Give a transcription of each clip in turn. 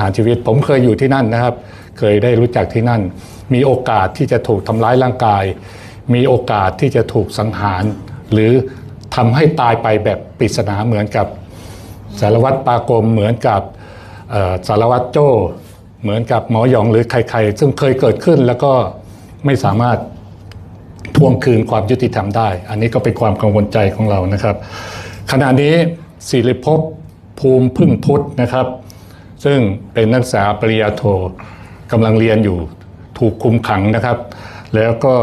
หารชีวิตผมเคยอยู่ที่นั่นนะครับ เคยได้รู้จักที่นั่น มีโอกาสที่จะถูกทำร้ายร่างกาย มีโอกาสที่จะถูกสังหาร หรือทำให้ตายไปแบบปริศนาเหมือนกับสารวัตรปากรมเหมือนกับสารวัตรโจ้ เหมือนกับหมอหยองหรือใครๆ ซึ่งเคยเกิดขึ้นแล้วก็ไม่สามารถทวงคืนความยุติธรรมได้ อันนี้ก็เป็นความกังวลใจของเรานะครับ ขณะนี้ศิริภพภูมิพึ่งพุทธนะครับ ซึ่งเป็นนักศึกษาปริญญาโทกำลังเรียนอยู่ถูกคุมขังนะครับ แล้วก็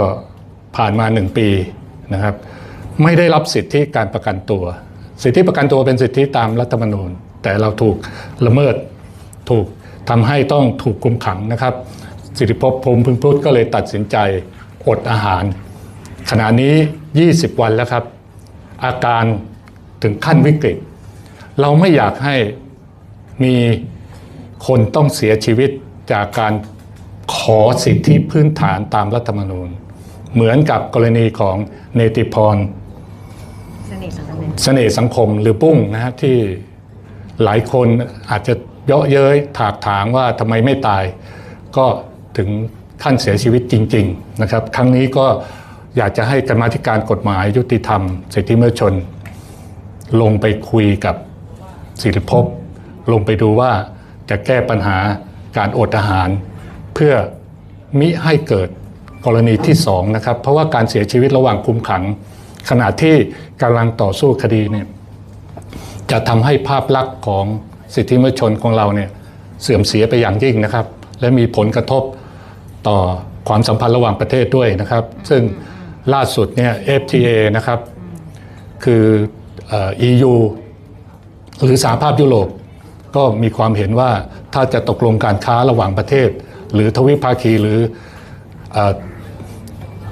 ผ่านมาหนึ่งปีนะครับ ไม่ได้รับสิทธิการประกันตัว สิทธิประกันตัวเป็นสิทธิตามรัฐธรรมนูญ แต่เราถูกละเมิดถูกทำให้ต้องถูกคุมขังนะครับ สิริภพภูมิพึ่งพุทธก็เลยตัดสินใจอดอาหาร ขณะนี้ 20 วันแล้วครับ อาการถึงขั้นวิกฤต เราไม่อยากให้มี คนต้องเสียชีวิตจากการขอสิทธิพื้นฐานตามรัฐธรรมนูญ เหมือนกับกรณีของเนติพรสนิทสังคมเสน่ห์สังคมหรือปุ้งนะฮะที่หลายคนอาจจะเยาะเย้ยถากถางว่าทำไมไม่ตาย ก็ถึงขั้นเสียชีวิตจริง ๆ นะครับ ครั้งนี้ก็อยากจะให้กรรมาธิการกฎหมายยุติธรรม สิทธิมนุษยชน ลงไปคุยกับศิริภพลงไปดูว่า จะแก้ปัญหาการอดอาหาร เพื่อมิให้เกิดกรณีที่สองนะครับเพราะว่าการเสียชีวิตระหว่างคุมขัง ขณะที่กำลังต่อสู้คดีเนี่ยจะทำให้ภาพลักษณ์ของสิทธิมนุษยชนของเราเนี่ยเสื่อมเสียไปอย่างยิ่งนะครับ และมีผลกระทบต่อความสัมพันธ์ระหว่างประเทศด้วยนะครับ ซึ่งล่าสุดเนี่ย FTA นะครับ คืออ่อ EU หรือสหภาพยุโรป ก็มีความเห็นว่าถ้าจะตกลงการค้าระหว่างประเทศ หรือทวิภาคีหรือ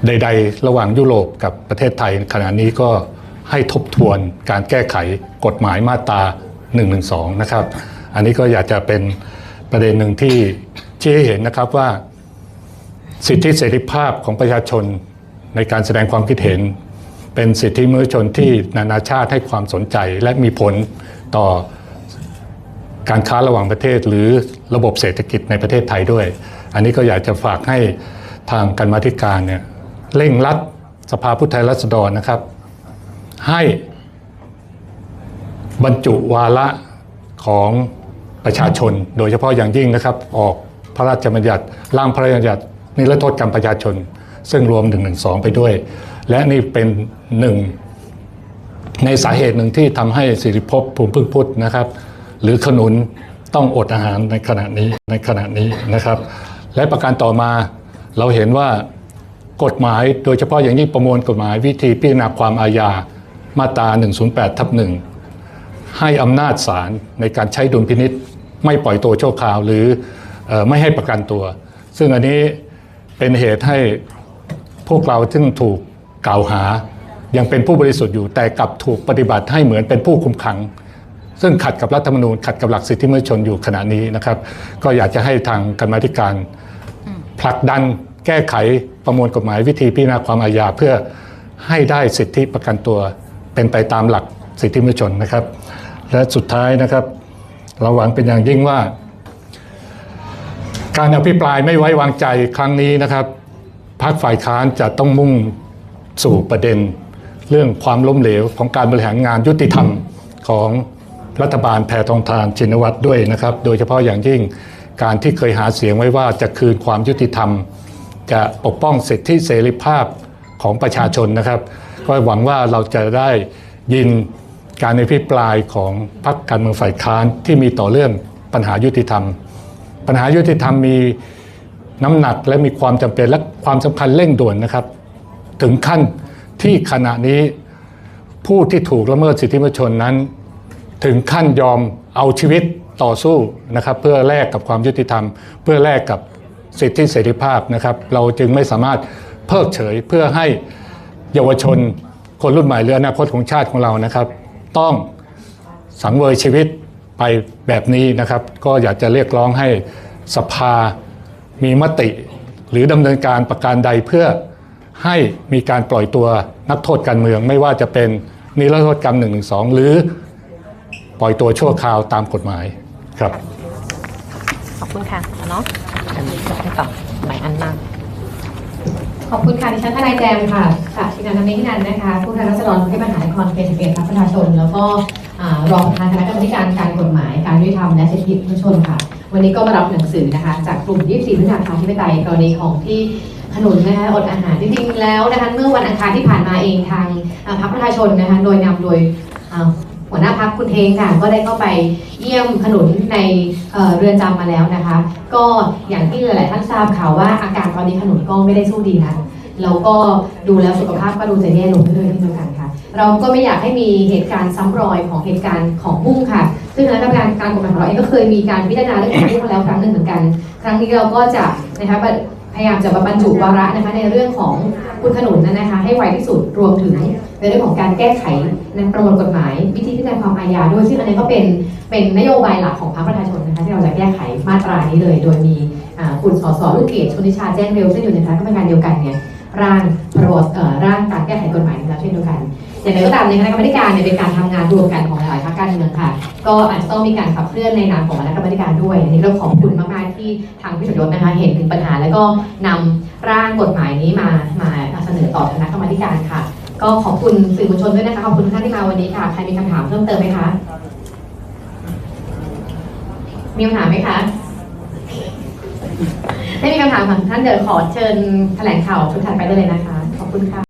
ใด ๆ ระหว่างยุโรปกับประเทศไทยขณะนี้ก็ให้ทบทวนการแก้ไขกฎหมายมาตรา112 นะครับ อันนี้ก็อยากจะเป็นประเด็นหนึ่งที่ชี้ให้เห็นนะครับว่าสิทธิเสรีภาพของประชาชนในการแสดงความคิดเห็น เป็นสิทธิมนุษยชนที่นานาชาติให้ความสนใจและมีผลต่อ การค้าระหว่างประเทศหรือระบบเศรษฐกิจในประเทศไทยด้วย อันนี้ก็อยากจะฝากให้ทางการมาธิการเนี่ยเร่งรัดสภาผู้แทนราษฎรนะครับ ให้บรรจุวาระของประชาชน โดยเฉพาะอย่างยิ่งนะครับ ออกพระราชบัญญัติร่างพระราชบัญญัตินิรโทษกรรมประชาชน ซึ่งรวม112ไปด้วย และนี่เป็นหนึ่งในสาเหตุหนึ่งที่ทำให้สิริภพภูมิพึ่งพุทธนะครับ หรือขนุนต้องอดอาหารในขณะนี้ในขณะนี้นะครับ และประการต่อมาเราเห็นว่ากฎหมายโดยเฉพาะอย่างยิ่งประมวลกฎหมายวิธีพิจารณาความอาญามาตรา 108 ทับหนึ่งให้อำนาจศาลในการใช้ดุลพินิษไม่ปล่อยตัวชั่วคราวหรือเออไม่ให้ประกันตัว ซึ่งอันนี้เป็นเหตุให้พวกเราซึ่งถูกกล่าวหายังเป็นผู้บริสุทธิ์อยู่แต่กลับถูกปฏิบัติให้เหมือนเป็นผู้คุมขัง ซึ่งขัดกับรัฐธรรมนูญขัดกับหลักสิทธิมนุษยชนอยู่ขณะนี้นะครับ ก็อยากจะให้ทางกรรมาธิการผลักดันแก้ไขประมวลกฎหมายวิธีพิจารณาความอาญาเพื่อให้ได้สิทธิประกันตัวเป็นไปตามหลักสิทธิมนุษยชนนะครับ และสุดท้ายนะครับเราหวังเป็นอย่างยิ่งว่า การอภิปรายไม่ไว้วางใจครั้งนี้นะครับพรรคฝ่ายค้านจะต้องมุ่งสู่ประเด็น เรื่องความล้มเหลวของการบริหารงานยุติธรรมของ รัฐบาลแพทองทานชินวัตรด้วยนะครับ โดยเฉพาะอย่างยิ่งการที่เคยหาเสียงไว้ว่าจะคืนความยุติธรรม จะปกป้องสิทธิเสรีภาพของประชาชนนะครับ ก็หวังว่าเราจะได้ยินการอภิปรายของพรรคการเมืองฝ่ายค้านที่มีต่อเรื่องปัญหายุติธรรม ปัญหายุติธรรมมีน้ำหนักและมีความจำเป็นและความสำคัญเร่งด่วนนะครับ ถึงขั้นที่ขณะนี้ผู้ที่ถูกละเมิดสิทธิมนุษยชนนั้น ถึงขั้นยอมเอาชีวิตต่อสู้นะครับเพื่อแลกกับความยุติธรรม เพื่อแลกกับสิทธิเสรีภาพนะครับเราจึงไม่สามารถเพิกเฉยเพื่อให้เยาวชนคนรุ่นใหม่หรืออนาคตของชาติของเรานะครับ ต้องสังเวยชีวิตไปแบบนี้นะครับ ก็อยากจะเรียกร้องให้สภามีมติ หรือดำเนินการประการใดเพื่อให้มีการปล่อยตัวนักโทษการเมือง ไม่ว่าจะเป็นนิรโทษกรรม1นึหรือ ปล่อยตัวชั่วคราวตามกฎหมายครับคุณค่ะเอาเนาะอันนี้จบให้ต่อหลายอันมากขอบคุณค่ะดิฉันทนายแจมค่ะจากชินันท์นินันท์นะคะ ผู้แทนราษฎรกรุงเทพมหานครเขตสิบเอ็ดพรรคประชาชน แล้วก็อ่ารองประธานคณะกรรมการการกฎหมาย การยุติธรรมและสิทธิมนุษยชนค่ะ วันนี้ก็มารับหนังสือนะคะ จากกลุ่ม 24พื้นฐานประชาธิปไตยกรณีของที่ขนุนนะคะอดอาหารจริงๆแล้วนะคะเมื่อวันอังคารที่ผ่านมาเองทางอ่าพรรคประชาชนนะคะโดยนำโดยอ่า หัวหน้าพักคุณเทงค่ะ ก็ได้เข้าไปเยี่ยมขนุนในเเรือนจำมาแล้วนะคะ ก็อย่างที่หลาย ๆ ท่านทราบข่าวว่าอาการตอนนี้ขนุนก็ไม่ได้สู้ดีนะแล้วก็ดูแล้วสุขภาพก็ดูจะแย่ลงเรื่อยๆเช่นเดียวกันค่ะ เราก็ไม่อยากให้มีเหตุการณ์ซ้ำรอยของเหตุการณ์ของบุ้งค่ะ ซึ่งคณะกรรมการการกฎหมายของเราเองก็เคยมีการพิจารณาเรื่องของบุ้งมาแล้วครั้งหนึ่งเหมือนกัน ครั้งนี้เราก็จะนะคะพยายามจะบรรจุวาระนะคะในเรื่องของคุณขนุนนะคะ ให้ไวที่สุดรวมถึง ในเรื่องของการแก้ไขในประมวลกฎหมาย วิธีพิจารณาความอาญาด้วยซึ่งอันนี้ก็เป็นเป็นนโยบายหลักของพรรคประชาชนนะคะที่เราจะแก้ไขมาตรานี้เลย โดยมีคุณสสลูกเกดชนิชาแจ้งเร็วซึ่งอยู่ในคณะกรรมการเดียวกันเนี่ยร่างพรบเอ่อร่างการแก้ไขกฎหมายนี้แล้วเช่นเดียวกันอย่างไรก็ตามในคณะกรรมการเนี่ยเป็นการทำงานรวมกันของหลายพรรคการเมืองค่ะ ก็อาจจะต้องมีการขับเคลื่อนในนามของคณะกรรมการด้วยอันนี้เราขอบคุณมากๆที่ทางพิสุทธิ์ยศนะคะเห็นถึงปัญหาแล้วก็นำร่างกฎหมายนี้มามาเสนอต่อคณะกรรมการค่ะ ก็ขอบคุณสื่อมวลชนด้วยนะคะ ขอบคุณทุกท่านที่มาวันนี้ค่ะ ใครมีคำถามเพิ่มเติมไหมคะ มีคำถามไหมคะไม่มีคำถามค่ะท่านเดี๋ยวขอเชิญแถลงข่าวชุดถัดไปได้เลยนะคะ ขอบคุณค่ะ